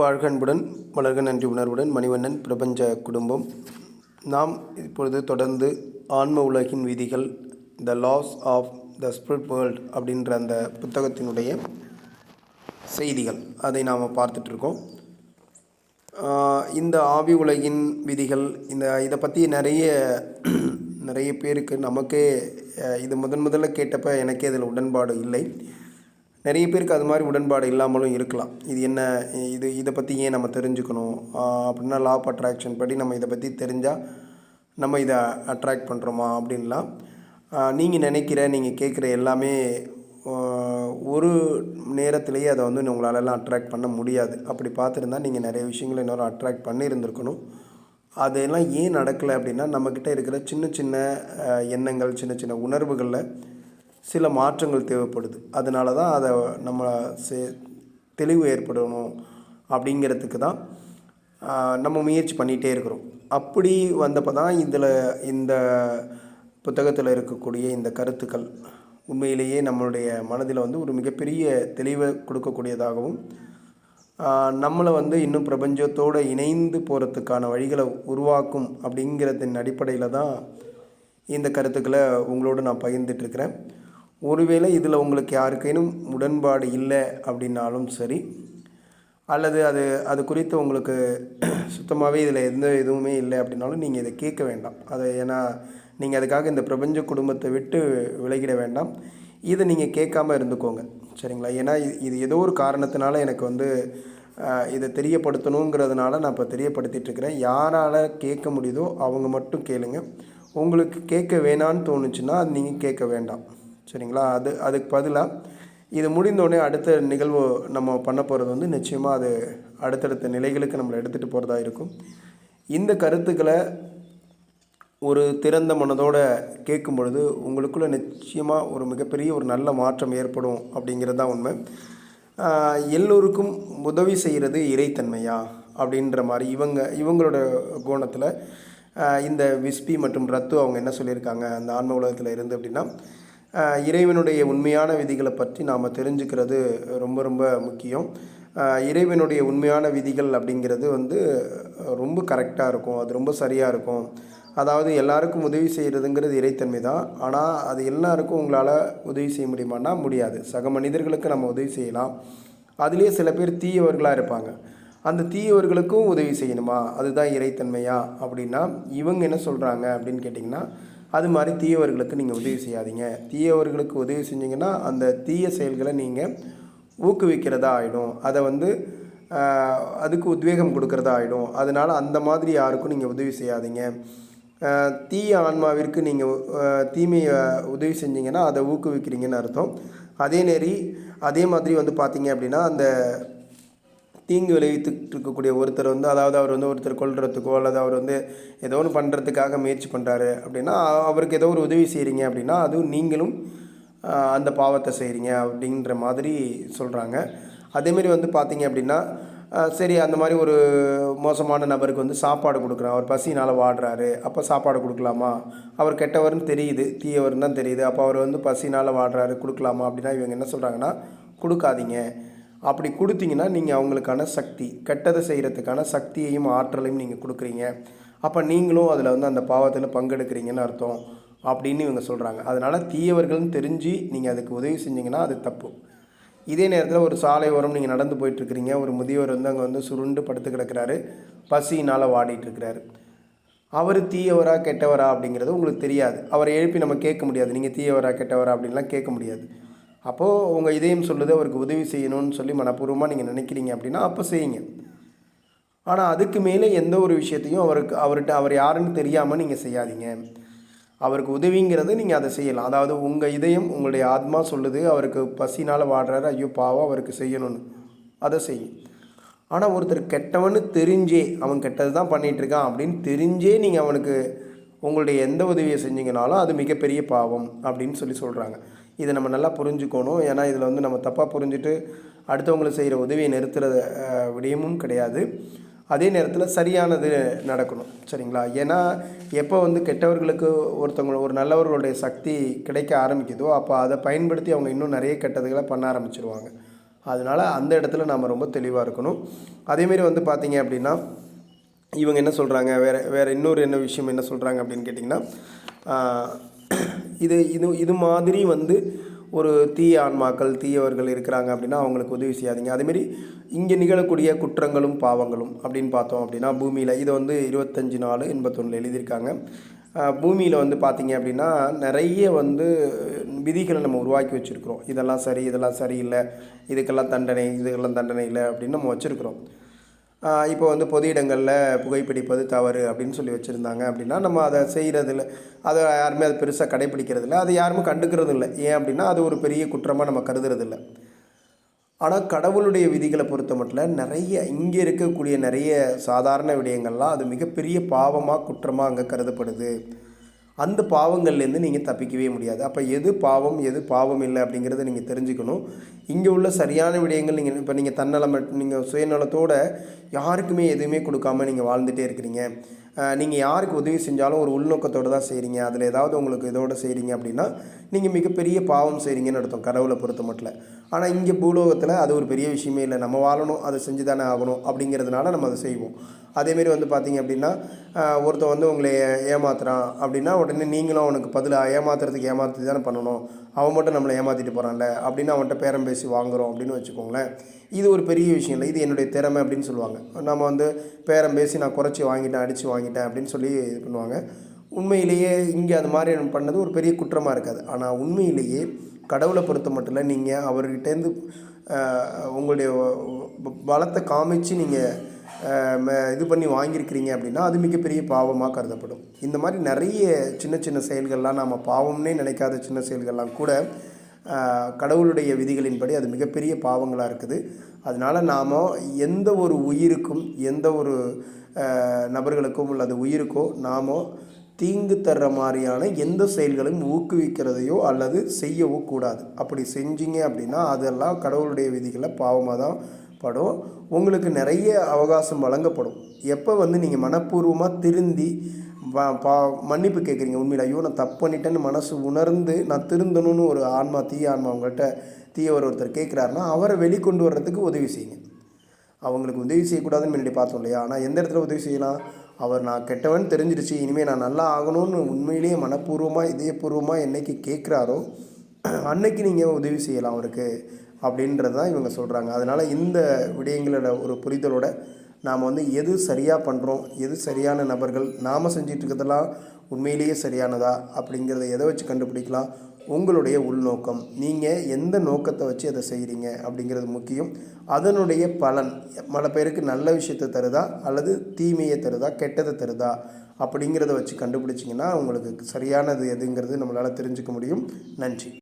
வாழ்க அன்புடன் வளர்க நன்றி உணர்வுடன் மணிவண்ணன் பிரபஞ்ச குடும்பம். நாம் இப்பொழுது தொடர்ந்து ஆன்ம உலகின் விதிகள் the laws of the spirit world அப்படின்ற அந்த புத்தகத்தினுடைய செய்திகள். அதை நாம் பார்த்துட்ருக்கோம் இந்த ஆவி உலகின் விதிகள் இந்த இதை பற்றி நிறைய நிறைய பேருக்கு நமக்கே இது முதன் முதல்ல கேட்டப்ப எனக்கே இதில் உடன்பாடு இல்லை. நிறைய பேருக்கு அது மாதிரி உடன்பாடு இல்லாமலும் இருக்கலாம். இது என்ன இது இதை பற்றி ஏன் நம்ம தெரிஞ்சுக்கணும்? அப்படின்னா லா ஆஃப் அட்ராக்ஷன் படி நம்ம இதை பற்றி தெரிஞ்சால் நம்ம இதை அட்ராக்ட் பண்ணுறோமா அப்படின்லாம் நீங்கள் நினைக்கிற நீங்கள் கேட்குற எல்லாமே ஒரு நேரத்திலேயே அதை வந்து உங்களாலலாம் அட்ராக்ட் பண்ண முடியாது. அப்படி பார்த்துருந்தா நீங்கள் நிறைய விஷயங்களை இன்னொரு அட்ராக்ட் பண்ணியிருந்துருக்கணும். அதெல்லாம் ஏன் நடக்கலை அப்படின்னா நம்மக்கிட்ட இருக்கிற சின்ன சின்ன எண்ணங்கள் சின்ன சின்ன உணர்வுகளில் சில மாற்றங்கள் தேவைப்படுது. அதனால தான் அதை நம்ம செ தெளிவு ஏற்படணும் அப்படிங்கிறதுக்கு தான் நம்ம முயற்சி பண்ணிகிட்டே இருக்கிறோம். அப்படி வந்தப்போ தான் இதில் இந்த புத்தகத்தில் இருக்கக்கூடிய இந்த கருத்துக்கள் உண்மையிலேயே நம்மளுடைய மனதில் வந்து ஒரு மிகப்பெரிய தெளிவை கொடுக்கக்கூடியதாகவும் நம்மளை வந்து இன்னும் பிரபஞ்சத்தோடு இணைந்து போகிறதுக்கான வழிகளை உருவாக்கும் அப்படிங்கிறதின் அடிப்படையில் தான் இந்த கருத்துக்களை உங்களோடு நான் பகிர்ந்துட்டுருக்கிறேன் ஒருவேளை இதில் உங்களுக்கு யாருக்கேனும் உடன்பாடு இல்லை அப்படின்னாலும் சரி அல்லது அது அது குறித்து உங்களுக்கு சுத்தமாகவே இதில் எந்த எதுவுமே இல்லை அப்படின்னாலும் நீங்கள் இதை கேட்க வேண்டாம். அதை ஏன்னா நீங்கள் அதுக்காக இந்த பிரபஞ்ச குடும்பத்தை விட்டு விலகிட வேண்டாம். இதை நீங்கள் கேட்காம இருந்துக்கோங்க. சரிங்களா? ஏன்னா இது ஏதோ ஒரு காரணத்தினால எனக்கு வந்து இதை தெரியப்படுத்தணுங்கிறதுனால நான் இப்போ தெரியப்படுத்திகிட்ருக்கிறேன் யாரால் கேட்க முடியுதோ அவங்க மட்டும் கேளுங்க. உங்களுக்கு கேட்க வேணான்னு தோணுச்சுன்னா அது நீங்கள் கேட்க வேண்டாம். சரிங்களா? அது அதுக்கு பதிலாக இது முடிந்தோடனே அடுத்த நிகழ்வு நம்ம பண்ண போகிறது வந்து நிச்சயமாக அது அடுத்தடுத்த நிலைகளுக்கு நம்மளை எடுத்துகிட்டு போகிறதா இருக்கும். இந்த கருத்துக்களை ஒரு திறந்த மனதோடு கேட்கும் பொழுது உங்களுக்குள்ளே நிச்சயமாக ஒரு மிகப்பெரிய ஒரு நல்ல மாற்றம் ஏற்படும் அப்படிங்கிறது தான் உண்மை. எல்லோருக்கும் உதவி செய்கிறது இறைத்தன்மையா அப்படின்ற மாதிரி இவங்க இவங்களோட கோணத்தில் இந்த விஸ்பி மற்றும் ரத்து அவங்க என்ன சொல்லியிருக்காங்க? அந்த ஆன்ம உலகத்தில் இருந்து அப்படின்னா இறைவனுடைய உண்மையான விதிகளை பற்றி நாம் தெரிஞ்சுக்கிறது ரொம்ப ரொம்ப முக்கியம். இறைவனுடைய உண்மையான விதிகள் அப்படிங்கிறது வந்து ரொம்ப கரெக்டாக இருக்கும். அது ரொம்ப சரியாக இருக்கும். அதாவது எல்லாருக்கும் உதவி செய்கிறதுங்கிறது இறைத்தன்மை தான். ஆனால் அது எல்லாருக்கும் உங்களால் உதவி செய்ய முடியுமான்னா முடியாது. சக மனிதர்களுக்கு நம்ம உதவி செய்யலாம். அதுலேயே சில பேர் தீயவர்களாக இருப்பாங்க. அந்த தீயவர்களுக்கும் உதவி செய்யணுமா? அதுதான் இறைத்தன்மையா? அப்படின்னா இவங்க என்ன சொல்கிறாங்க அப்படின்னு கேட்டிங்கன்னா அது மாதிரி தீயவர்களுக்கு நீங்கள் உதவி செய்யாதீங்க. தீயவர்களுக்கு உதவி செஞ்சீங்கன்னா அந்த தீய செயல்களை நீங்கள் ஊக்குவிக்கிறதா ஆகிடும் அதை வந்து அதுக்கு உத்வேகம் கொடுக்கறதா ஆகிடும் அதனால் அந்த மாதிரி யாருக்கும் நீங்கள் உதவி செய்யாதீங்க. தீய ஆன்மாவிற்கு நீங்கள் தீமையை உதவி செஞ்சீங்கன்னா அதை ஊக்குவிக்கிறீங்கன்னு அர்த்தம். அதே நேரி அதே மாதிரி வந்து பார்த்தீங்க அப்படின்னா அந்த தீங்கு விளைவித்துட்டு இருக்கக்கூடிய ஒருத்தர் வந்து அதாவது அவர் வந்து ஒருத்தர் கொள்றதுக்கோ அல்லது அவர் வந்து ஏதோ ஒன்று பண்ணுறதுக்காக முயற்சி பண்ணுறாரு அப்படின்னா அவருக்கு ஏதோ ஒரு உதவி செய்கிறீங்க அப்படின்னா அதுவும் நீங்களும் அந்த பாவத்தை செய்கிறீங்க அப்படின்ற மாதிரி சொல்கிறாங்க அதேமாரி வந்து பார்த்தீங்க அப்படின்னா சரி அந்த மாதிரி ஒரு மோசமான நபருக்கு வந்து சாப்பாடு கொடுக்குறான். அவர் பசினால் வாடுறாரு. அப்போ சாப்பாடு கொடுக்கலாமா? அவர் கெட்டவர்னு தெரியுது. தீயவர்னு தான் தெரியுது. அப்போ அவர் வந்து பசினால் வாடுறாரு. கொடுக்கலாமா அப்படின்னா இவங்க என்ன சொல்கிறாங்கன்னா கொடுக்காதீங்க. அப்படி கொடுத்தீங்கன்னா நீங்கள் அவங்களுக்கான சக்தி கெட்டதை செய்கிறதுக்கான சக்தியையும் ஆற்றலையும் நீங்கள் கொடுக்குறீங்க. அப்போ நீங்களும் அதில் வந்து அந்த பாவத்தில் பங்கெடுக்கிறீங்கன்னு அர்த்தம் அப்படின்னு இவங்க சொல்கிறாங்க அதனால் தீயவர்கள்னு தெரிஞ்சு நீங்கள் அதுக்கு உதவி செஞ்சீங்கன்னா அது தப்பு. இதே நேரத்தில் ஒரு சாலை ஓரம் நீங்கள் நடந்து போயிட்டுருக்கிறீங்க. ஒரு முதியவர் வந்து அங்கே வந்து சுருண்டு படுத்து கிடக்கிறாரு. பசியினால் வாடிட்டுருக்கிறாரு. அவர் தீயவரா கெட்டவரா அப்படிங்கிறது உங்களுக்கு தெரியாது. அவரை எழுப்பி நம்ம கேட்க முடியாது. நீங்கள் தீயவரா கெட்டவரா அப்படின்லாம் கேட்க முடியாது. அப்போது உங்கள் இதயம் சொல்லுது அவருக்கு உதவி செய்யணும்னு சொல்லி மனப்பூர்வமாக நீங்கள் நினைக்கிறீங்க அப்படின்னா அப்போ செய்யுங்க. ஆனால் அதுக்கு மேலே எந்த ஒரு விஷயத்தையும் அவருக்கு அவர்கிட்ட அவர் யாருன்னு தெரியாமல் நீங்கள் செய்யாதீங்க. அவருக்கு உதவிங்கிறது நீங்கள் அதை செய்யலாம். அதாவது உங்கள் இதயம் உங்களுடைய ஆத்மா சொல்லுது அவருக்கு பசினால் வாடுறாரு ஐயோ பாவம் அவருக்கு செய்யணும்னு. அதை செய்யும் ஆனால் ஒருத்தர் கெட்டவன்னு தெரிஞ்சே அவன் கெட்டது தான் பண்ணிகிட்ருக்கான் அப்படின்னு தெரிஞ்சே நீங்கள் அவனுக்கு உங்களுடைய எந்த உதவியை செஞ்சீங்கனாலும் அது மிகப்பெரிய பாவம் அப்படின்னு சொல்லி சொல்கிறாங்க இதை நம்ம நல்லா புரிஞ்சுக்கணும். ஏன்னா இதில் வந்து நம்ம தப்பாக புரிஞ்சுட்டு அடுத்தவங்களுக்கு செய்கிற உதவியை நிறுத்துகிற விடயமும் கிடையாது. அதே நேரத்தில் சரியானது நடக்கணும். சரிங்களா? ஏன்னா எப்போ வந்து கெட்டவர்களுக்கு ஒருத்தவங்க ஒரு நல்லவர்களுடைய சக்தி கிடைக்க ஆரம்பிக்குதோ அப்போ அதை பயன்படுத்தி அவங்க இன்னும் நிறைய கெட்டதுகளை பண்ண ஆரம்பிச்சிருவாங்க. அதனால் அந்த இடத்துல நாம் ரொம்ப தெளிவாக இருக்கணும். அதேமாரி வந்து பார்த்திங்க அப்படின்னா இவங்க என்ன சொல்கிறாங்க வேறு வேறு இன்னொரு என்ன விஷயம் என்ன சொல்கிறாங்க அப்படின்னு கேட்டிங்கன்னா இது இது இது மாதிரி வந்து ஒரு தீய ஆன்மாக்கள் தீயவர்கள் இருக்கிறாங்க அப்படின்னா அவங்களுக்கு உதவி செய்யாதீங்க. அதேமாரி இங்கே நிகழக்கூடிய குற்றங்களும் பாவங்களும் அப்படின்னு பார்த்தோம் அப்படின்னா பூமியில் இதை வந்து இருபத்தஞ்சி நாலு எண்பத்தொன்னில் எழுதியிருக்காங்க. பூமியில் வந்து பார்த்தீங்க அப்படின்னா நிறைய வந்து விதிகளை நம்ம உருவாக்கி வச்சுருக்கிறோம். இதெல்லாம் சரி இதெல்லாம் சரியில்லை இதுக்கெல்லாம் தண்டனை இதுக்கெல்லாம் தண்டனை இல்லை அப்படின்னு நம்ம வச்சுருக்கிறோம். இப்போ வந்து பொது இடங்களில் புகைப்பிடிப்பது தவறு அப்படின்னு சொல்லி வச்சுருந்தாங்க அப்படின்னா நம்ம அதை செய்கிறதில்ல அதை யாருமே அது பெருசாக கடைப்பிடிக்கிறதில்ல. அதை யாருமே கண்டுக்கிறது இல்லை ஏன் அப்படின்னா அது ஒரு பெரிய குற்றமாக நம்ம கருதுறதில்ல. ஆனால் கடவுளுடைய விதிகளை பொறுத்த மட்டும் நிறைய இங்கே இருக்கக்கூடிய நிறைய சாதாரண விடயங்கள்லாம் அது மிகப்பெரிய பாவமாக குற்றமாக அங்கே கருதப்படுது. அந்த பாவங்கள்லேருந்து நீங்கள் தப்பிக்கவே முடியாது. அப்போ எது பாவம் எது பாவம் இல்லை அப்படிங்கிறத நீங்கள் தெரிஞ்சுக்கணும். இங்கே உள்ள சரியான விடயங்கள் நீங்கள் இப்போ நீங்கள் தன்னலம் நீங்கள் சுயநலத்தோடு யாருக்குமே எதுவுமே கொடுக்காம நீங்கள் வாழ்ந்துகிட்டே இருக்கிறீங்க. நீங்கள் யாருக்கு உதவி செஞ்சாலும் ஒரு உள்நோக்கத்தோடு தான் செய்கிறீங்க. அதில் ஏதாவது உங்களுக்கு இதோடு செய்கிறீங்க அப்படின்னா நீங்கள் மிகப்பெரிய பாவம் செய்கிறீங்கன்னு அர்த்தம் கடவுளை பொறுத்த மட்டும். ஆனால் இங்கே பூலோகத்தில் அது ஒரு பெரிய விஷயமே இல்லை. நம்ம வாழணும் அதை செஞ்சு தானே ஆகணும் அப்படிங்கிறதுனால நம்ம அதை செய்வோம். அதேமாரி வந்து பார்த்தீங்க அப்படின்னா ஒருத்தன் வந்து உங்களை ஏமாத்துறான் அப்படின்னா உடனே நீங்களும் அவனுக்கு பதிலாக ஏமாத்துறதுக்கு ஏமாற்றி தானே பண்ணணும். அவன் மட்டும் நம்மளை ஏமாற்றிட்டு போகிறான்ல அப்படின்னு அவன்கிட்ட பேரம் பேசி வாங்குகிறோம் அப்படின்னு வச்சுக்கோங்களேன். இது ஒரு பெரிய விஷயம் இல்லை இது என்னுடைய திறமை அப்படின்னு சொல்லுவாங்க. நம்ம வந்து பேரம் பேசி நான் குறைச்சி வாங்கிட்டேன் அடித்து வாங்கிட்டேன் அப்படின்னு சொல்லி இது பண்ணுவாங்க. உண்மையிலேயே இங்கே அது மாதிரி பண்ணது ஒரு பெரிய குற்றமாக இருக்காது. ஆனால் உண்மையிலேயே கடவுளை பொறுத்த மட்டும் இல்லை நீங்கள் அவர்கிட்டேருந்து உங்களுடைய பலத்தை காமிச்சு நீங்கள் இது பண்ணி வாங்கியிருக்கிறீங்க அப்படின்னா அது மிகப்பெரிய பாவமாக கருதப்படும். இந்த மாதிரி நிறைய சின்ன சின்ன செயல்கள்லாம் நாம் பாவம்னே நினைக்காத சின்ன செயல்கள்லாம் கூட கடவுளுடைய விதிகளின்படி அது மிகப்பெரிய பாவங்களாக இருக்குது. அதனால் நாம் எந்த ஒரு உயிருக்கும் எந்த ஒரு நபர்களுக்கும் அல்லது உயிருக்கோ நாம தீங்கு தர்ற மாதிரியான எந்த செயல்களையும் ஊக்குவிக்கிறதையோ அல்லது செய்யவோ கூடாது. அப்படி செஞ்சீங்க அப்படின்னா அதெல்லாம் கடவுளுடைய விதிகளை பாவமாக தான் படும். உங்களுக்கு நிறைய அவகாசம் வழங்கப்படும். எப்போ வந்து நீங்கள் மனப்பூர்வமாக திருந்தி பா- பா மன்னிப்பு கேட்குறீங்க உண்மையில் ஐயோ நான் தப்பு பண்ணிட்டேன்னு மனசு உணர்ந்து நான் திருந்தணும்னு ஒரு ஆன்மா தீய ஆன்மா உங்கள்கிட்ட தீயவர் ஒருத்தர் கேட்குறாருன்னா அவரை வெளிக்கொண்டு வர்றதுக்கு உதவி செய்யுங்க. அவங்களுக்கு உதவி செய்யக்கூடாதுன்னு முன்னாடி பார்த்தோம் இல்லையா? ஆனால் எந்த இடத்துல உதவி செய்யலாம்? அவர் நான் கெட்டவன் தெரிஞ்சிருச்சு இனிமேல் நான் நல்லா ஆகணும்னு உண்மையிலேயே மனப்பூர்வமாக இதயபூர்வமாக என்றைக்கு கேட்குறாரோ அன்னைக்கு நீங்கள் உதவி செய்யலாம் அவருக்கு. அப்படின்றது தான் இவங்க சொல்கிறாங்க அதனால் இந்த விடயங்களோட ஒரு புரிதலோட நாம் வந்து எது சரியாக பண்ணுறோம் எது சரியான நபர்கள் நாம் செஞ்சிட்ருக்கிறதெல்லாம் உண்மையிலேயே சரியானதா அப்படிங்கிறத எதை வச்சு கண்டுபிடிக்கலாம் உங்களுடைய உள்நோக்கம். நீங்கள் எந்த நோக்கத்தை வச்சு அதை செய்கிறீங்க அப்படிங்கிறது முக்கியம். அதனுடைய பலன் பல பேருக்கு நல்ல விஷயத்தை தருதா அல்லது தீமையை தருதா கெட்டதை தருதா அப்படிங்கிறத வச்சு கண்டுபிடிச்சிங்கன்னா உங்களுக்கு சரியானது எதுங்கிறது நம்மளால் தெரிஞ்சுக்க முடியும். நன்றி.